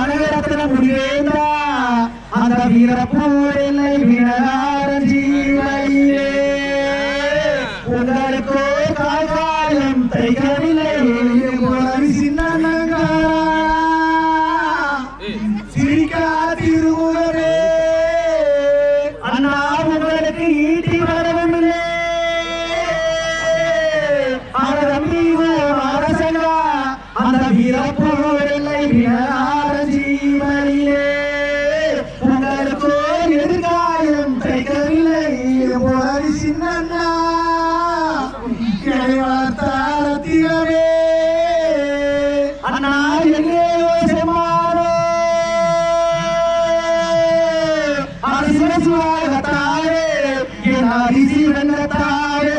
கனகரத்ன முடிவேந்தா அந்த வீரப்பூரில்லை விடலாம் அண்ணாடி வளர்த்த ரத்தினமே அண்ணாடி என்றே யோசிமாரோ அரசியல் சுவாகத்தாரே என் அதிசி வெண்ணத்தாரே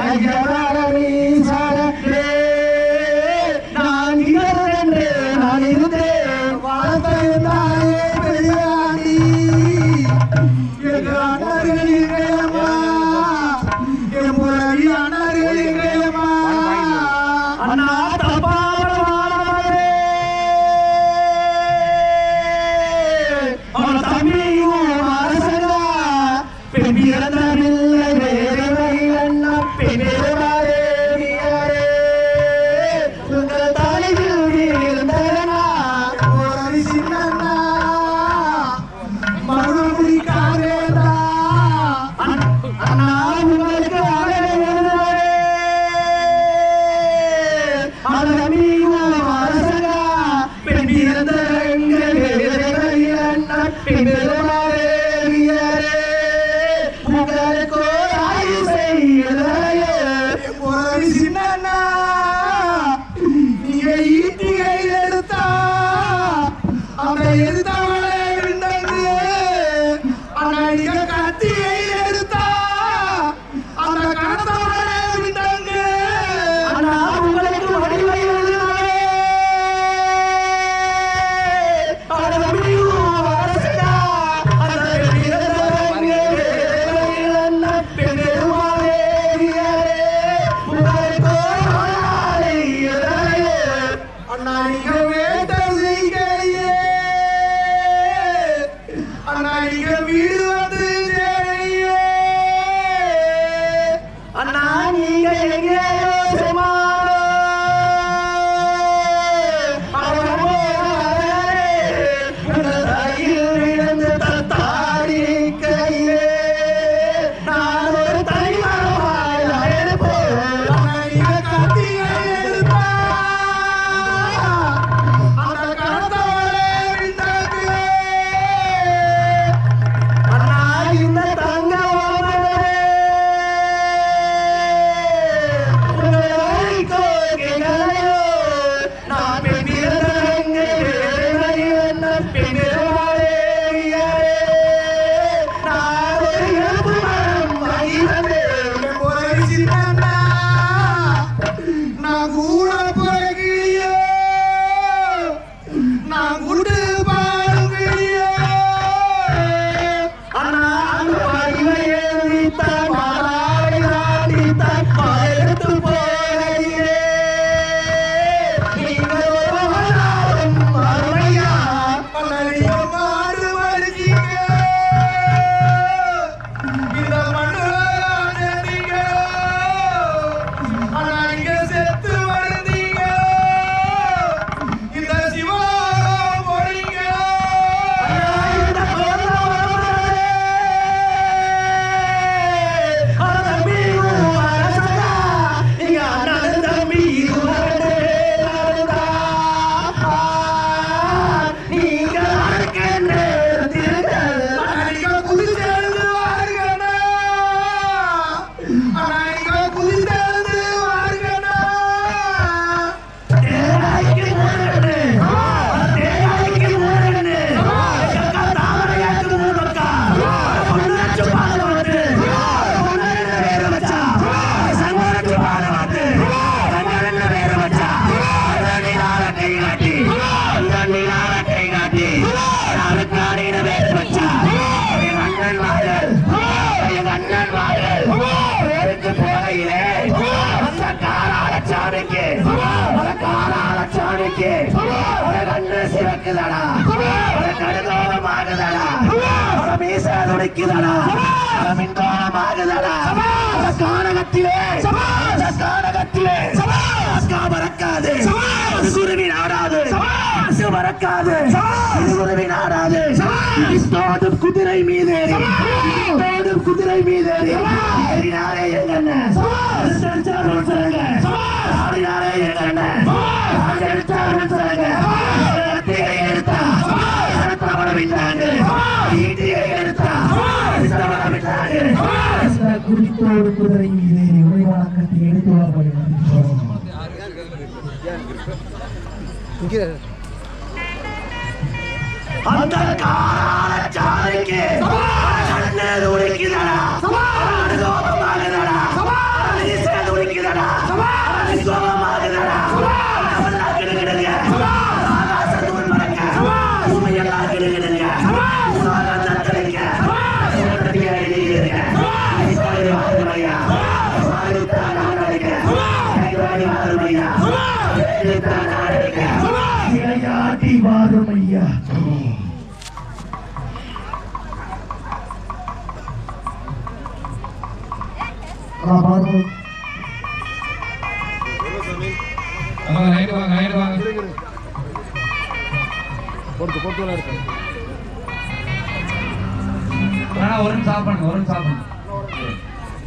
chega. தாக்கி கண்ணு சிவக்குதடா. கடுதோரம் ஆகுதடா. மீச துடிக்குதடா. மின்கோணம் ஆகுதடா. கானகத்திலே. கானகத்திலே. அக்கா பறக்காது குருவி நாடாது. அரசு பறக்காது. குருவி நாடாது. தோதும் குதிரை மீது. தோதும் குதிரை மீது. எங்கண்ணே? எங்கண்ணே? அடுத்தவன விட்டாங்க குறித்தோடு குதிரை மீது உரைவாக்கத்தை எடுத்து வரப்படுகிறது அந்த வெற்றித்தான் வாரும் ஐயா வாங்க ஒரு சாப்பிடுங்க ஒரு சாப்பிடுங்க